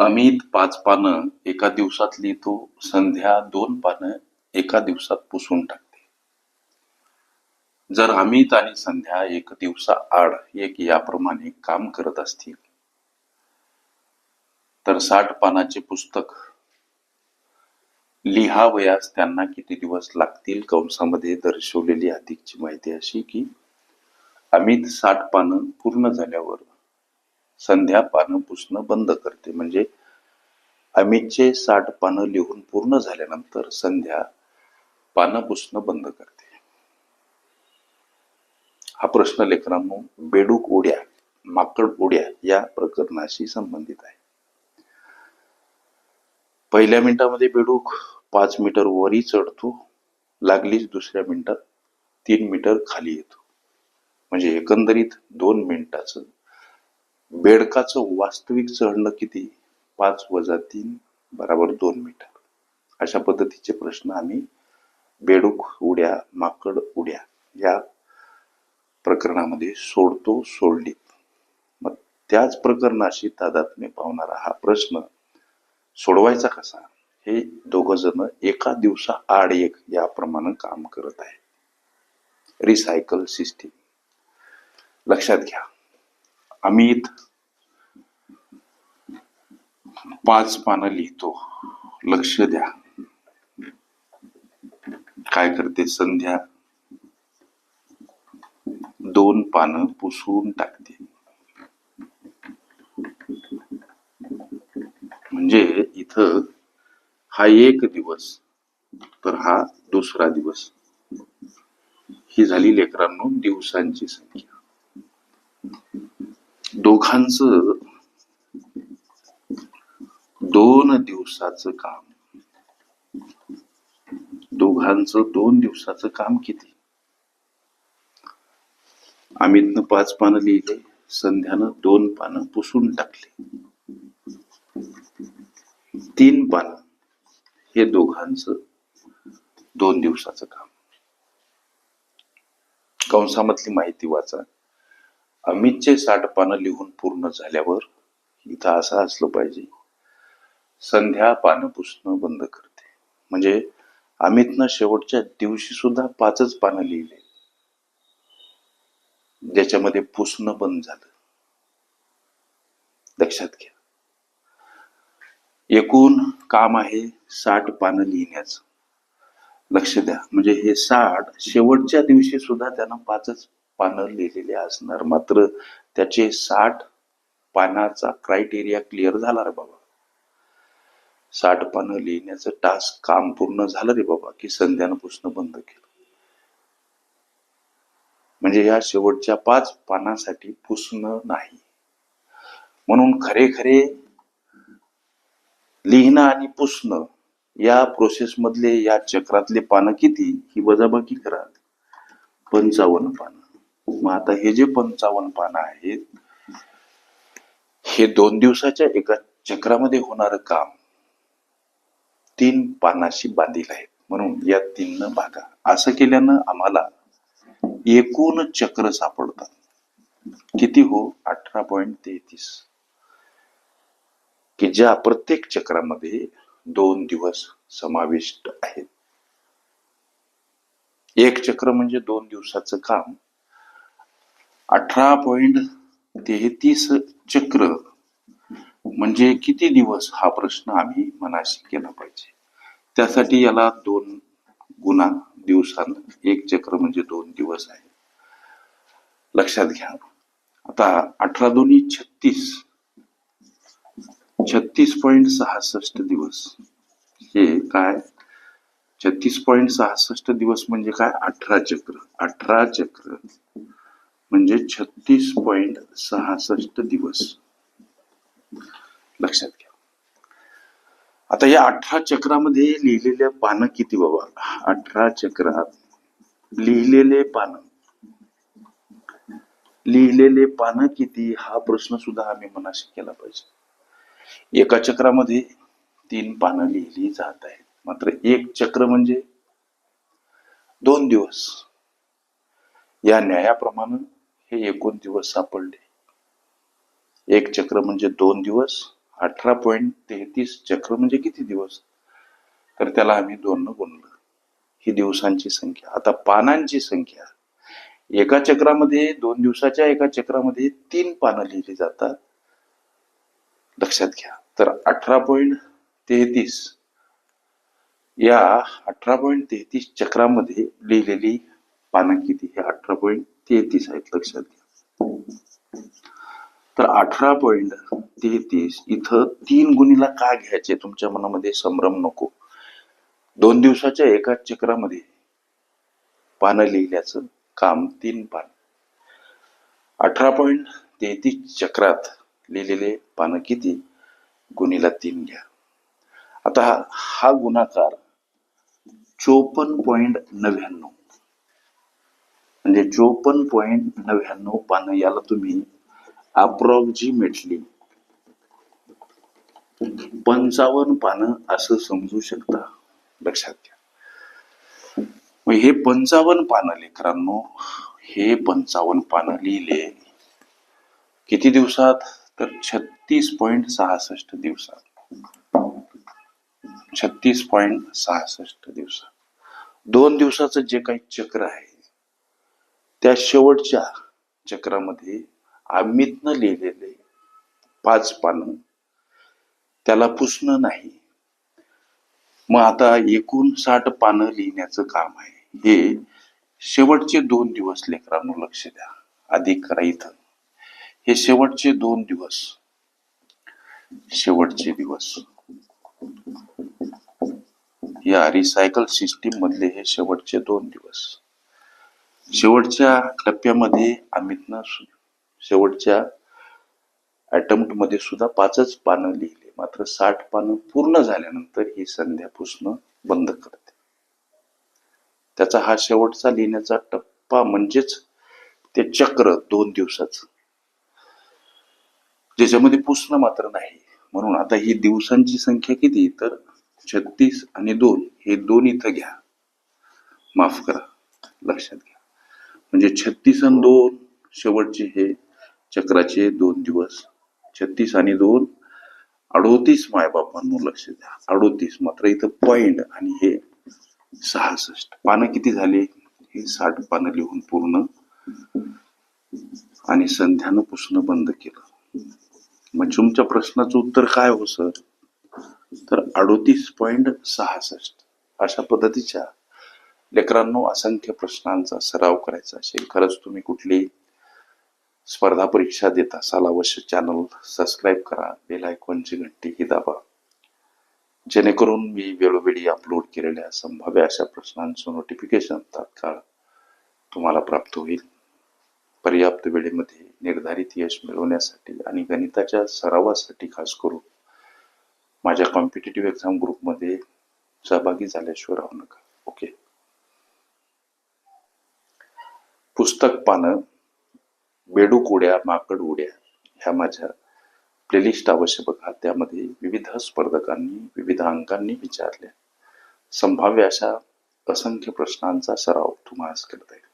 अमित पाच पानं एका दिवसात लिहितो संध्या दोन पानं एका दिवसात पुसून टाकते. जर अमित आणि संध्या एक दिवसा आड एक याप्रमाणे काम करत असतील तर साठ पानाचे पुस्तक लिहावयास त्यांना किती दिवस लागतील कंसामध्ये दर्शवलेली अधिकची माहिती अशी की अमित साठ पानं पूर्ण झाल्यावर संध्या पानं पुसणं बंद करते. म्हणजे अमितचे साठ पानं लिहून पूर्ण झाल्यानंतर संध्या पानं पुसणं बंद करते. हा प्रश्न लेखनांनो बेडूक उड्या माकड उड्या या प्रकरणाशी संबंधित आहे. पहिल्या मिनिटामध्ये बेडूक पाच मीटर वरी चढतो लागलीच दुसऱ्या मिनिटात तीन मीटर खाली येतो. म्हणजे एकंदरीत दोन मिनिटाचं बेडकाचं वास्तविक चढणं किती? पाच वजा तीन बराबर दोन मीटर. अशा पद्धतीचे प्रश्न आम्ही बेडूक उड्या माकड उड्या या प्रकरणामध्ये सोडतो सोडलीत. मग त्याच प्रकरणाशी तादात्म्य पावणारा हा प्रश्न सोडवायचा कसा? हे दोघ जण एका दिवसा आड एक याप्रमाणे काम करत आहे रिसायकल सिस्टीम लक्षात घ्या. अमित. पाच पानं लिहितो. लक्ष द्या. काय करते संध्या? दोन पानं पुसून टाकते. म्हणजे इथं हा एक दिवस तर हा दुसरा दिवस. ही झाली लेकरांनो दिवसांची संख्या. दोघांचं दोन दिवसाचं काम. दोघांचं दोन दिवसाचं काम किती? अमितनं पाच पानं लिहिले संध्यानं दोन पानं पुसून टाकले. तीन पानं हे दोघांचं दोन दिवसाचं काम. कंसामधली माहिती वाचा. अमितचे साठ पानं लिहून पूर्ण झाल्यावर इथं असं असलं पाहिजे. संध्या पानं पुसणं बंद करते. म्हणजे अमितनं शेवटच्या दिवशी सुद्धा पाचच पानं लिहिले. ज्याच्यामध्ये पुसणं बंद झालं. लक्षात घ्या. एकूण काम आहे साठ पानं लिहिण्याचं. लक्ष द्या. म्हणजे हे साठ शेवटच्या दिवशी सुद्धा त्यानं पाचच पानं लिहिलेले असणार. मात्र त्याचे साठ पानाचा क्रायटेरिया क्लिअर झाला रे बाबा. साठ पानं लिहिण्याचं टास्क काम पूर्ण झालं रे बाबा की संध्यानं पुसणं बंद केलं. म्हणजे या शेवटच्या पाच पानासाठी पुसणं नाही. म्हणून खरे खरे लिहिणं आणि पुसणं या प्रोसेस मधले या चक्रातले पानं किती? ही वजाबाकी करा. पंचावन्न पानं. मग आता हे जे पंचावन्न पानं आहेत हे दोन दिवसाच्या एका चक्रामध्ये होणारं काम तीन पानाशी बांधील आहेत. म्हणून या तीन भागा असं केल्यानं आम्हाला एकूण चक्र सापडतात. किती हो? अठरा पॉइंट तेहतीस. की ज्या प्रत्येक चक्रामध्ये दोन दिवस समाविष्ट आहेत. एक चक्र म्हणजे दोन दिवसाचं काम. अठरा पॉइंट तेहतीस चक्र. म्हणजे किती दिवस हा प्रश्न आम्ही मनाशी केला पाहिजे? त्यासाठी याला दोन गुणा दिवसान एक चक्र म्हणजे दोन दिवस आहे. लक्षात घ्या. आता अठरा दोन्ही छत्तीस. छत्तीस पॉईंट सहासष्ट दिवस. हे काय? छत्तीस पॉईंट सहासष्ट दिवस म्हणजे काय? अठरा चक्र. अठरा चक्र. म्हणजे छत्तीस पॉईंट सहासष्ट दिवस. लक्षात घ्या. आता या अठरा चक्रामध्ये लिहिलेल्या पानं किती बाबा? अठरा चक्रात लिहिलेले पानं. लिहिलेले पानं किती? हा प्रश्न सुद्धा आम्ही मनाशी केला पाहिजे. एका चक्रामध्ये तीन पानं लिहिली जात आहेत. मात्र एक चक्र म्हणजे दोन दिवस. या न्यायाप्रमाणे हे एकूण दिवस सापडले. एक चक्र म्हणजे दोन दिवस अठरा पॉईंट तेहतीस चक्र म्हणजे किती दिवस? तर त्याला आम्ही दोन गुणलं. ही दिवसांची संख्या. आता पानांची संख्या. एका चक्रामध्ये दोन दिवसाच्या एका चक्रामध्ये तीन पानं लिहिली जातात. लक्षात घ्या. तर अठरा पॉईंट तेहतीस. या अठरा पॉईंट तेहतीस चक्रामध्ये लिहिलेली पानं किती? हे अठरा पॉईंट तेहतीस आहेत लक्षात घ्या. तर अठरा पॉईंट तेहतीस इथं तीन गुणीला का घ्यायचे तुमच्या मनामध्ये संभ्रम नको? दोन दिवसाच्या एका चक्रामध्ये पानं लिहिल्याचं काम तीन पान. अठरा पॉईंट तेहतीस चक्रात लिहिलेले पानं किती? गुणीला तीन घ्या. आता हा गुणाकार चोपन्न पॉईंट नव्याण्णव. म्हणजे चोपन्न पॉईंट नव्याण्णव पानं याला तुम्ही अप्रॉक्सिमेटली पंचावन्न पानं असं समजू शकता. लक्षात घ्या. मग हे पंचावन्न पानं लेकरांनो हे पंचावन्न पानं लिहिले. किती दिवसात? तर छत्तीस पॉईंट सहासष्ट दिवसात. छत्तीस पॉईंट सहासष्ट दिवसात. दोन दिवसाचं जे काही चक्र आहे त्या शेवटच्या चक्रामध्ये अमितनं लिहिलेले पाच पानं त्याला पुसणं नाही. मग आता एकूण साठ पानं लिहिण्याचं काम आहे. हे शेवटचे दोन दिवस लेकरांनो लक्ष द्या. अधिक करा इथं. हे शेवटचे दोन दिवस. शेवटचे दिवस. या रिसायकल सिस्टीम मधले हे शेवटचे दोन दिवस. शेवटच्या टप्प्यामध्ये अमितनं शेवटच्या अटेम्प्टमध्ये सुद्धा पाचच पानं लिहिली. मात्र साठ पानं पूर्ण झाल्यानंतर ही संध्या पुसणं बंद करते. त्याचा हा शेवटचा लिहिण्याचा टप्पा म्हणजेच ते चक्र दोन दिवसाचं. ज्याच्यामध्ये पुसणं मात्र नाही. म्हणून आता ही दिवसांची संख्या किती? तर छत्तीस आणि दोन. हे दोन इथं घ्या. माफ करा. लक्षात घ्या. म्हणजे छत्तीस आणि दोन शेवटचे हे चक्राचे दोन दिवस. छत्तीस आणि दोन अडोतीस मायबापांनो लक्ष द्या. अडोतीस मात्र इथं पॉइंट आणि हे सहासष्ट. पानं किती झाली? हे साठ पानं लिहून पूर्ण आणि संध्यानं पुसणं बंद केलं. मग तुमच्या प्रश्नाचं उत्तर काय हो सर? तर अडोतीस पॉइंट सहासष्ट. अशा पद्धतीच्या लेकरांनो असंख्य प्रश्नांचा सराव करायचा असेल खरंच तुम्ही कुठली स्पर्धा परीक्षा देत असाल अवश्य चॅनल सबस्क्राईब करा बेल आयकॉनची घंटी ही दाबा. जेणेकरून मी वेळोवेळी अपलोड केलेल्या संभाव्य अशा प्रश्नांचं नोटिफिकेशन तात्काळ तुम्हाला प्राप्त होईल. पर्याप्त वेळेमध्ये निर्धारित यश मिळवण्यासाठी आणि गणिताच्या सरावासाठी खास करून माझ्या कॉम्पिटेटिव्ह एक्झाम ग्रुपमध्ये सहभागी झाल्याशिवाय राहू नका. ओके. पुस्तक पानं बेडूक उड्या माकड उड्या ह्या माझ्या प्लेलिस्ट अवश्य बघा. त्यामध्ये विविध स्पर्धकांनी विविध अंकांनी विचारल्या. संभाव्य अशा असंख्य प्रश्नांचा सराव तुम्हाला करता येईल.